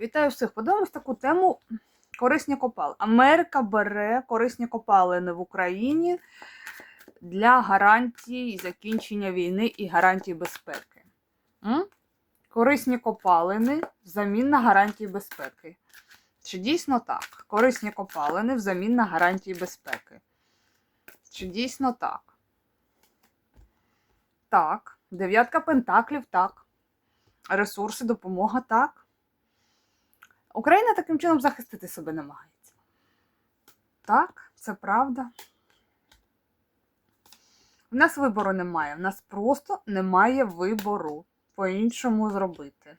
Вітаю всіх! Подивимось таку тему корисні копали. Америка бере корисні копалини в Україні для гарантій закінчення війни і гарантій безпеки. М? Корисні копалини взамін на гарантії безпеки. Чи дійсно так? Корисні копалини взамін на гарантії безпеки. Чи дійсно так? Так. Дев'ятка пентаклів так. Ресурси, допомога так. Україна таким чином захистити себе намагається. Так, це правда. У нас вибору немає. У нас просто немає вибору по-іншому зробити.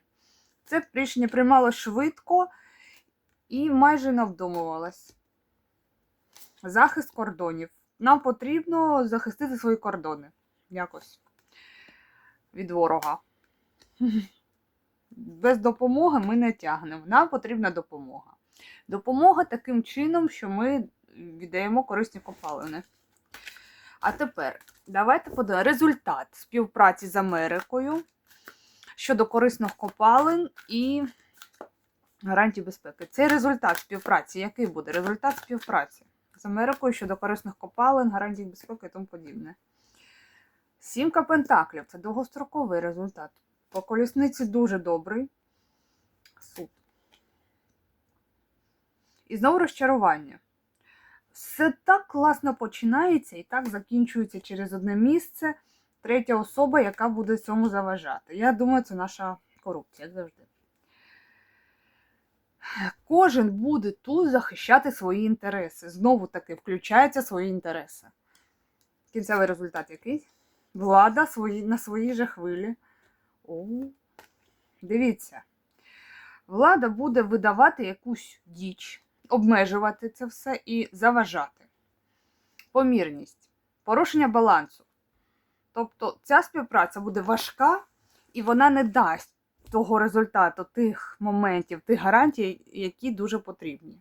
Це рішення приймало швидко і майже не вдумувалось. Захист кордонів. Нам потрібно захистити свої кордони. Якось. Від ворога. Без допомоги ми не тягнемо. Нам потрібна допомога. Допомога таким чином, що ми віддаємо корисні копалини. А тепер давайте подивимося результат співпраці з Америкою щодо корисних копалин і гарантій безпеки. Цей результат співпраці, який буде? Результат співпраці з Америкою щодо корисних копалин, гарантій безпеки і тому подібне. Сімка пентаклів це довгостроковий результат. По колісниці дуже добрий. Суд. І знову розчарування. Все так класно починається і так закінчується через одне місце. Третя особа, яка буде цьому заважати. Я думаю, це наша корупція, як завжди. Кожен буде тут захищати свої інтереси. Знову таки включаються свої інтереси. Кінцевий результат який? Влада свої, на своїй же хвилі. Дивіться. Влада буде видавати якусь діч, обмежувати це все і заважати. Помірність, порушення балансу. Тобто ця співпраця буде важка і вона не дасть того результату, тих моментів, тих гарантій, які дуже потрібні.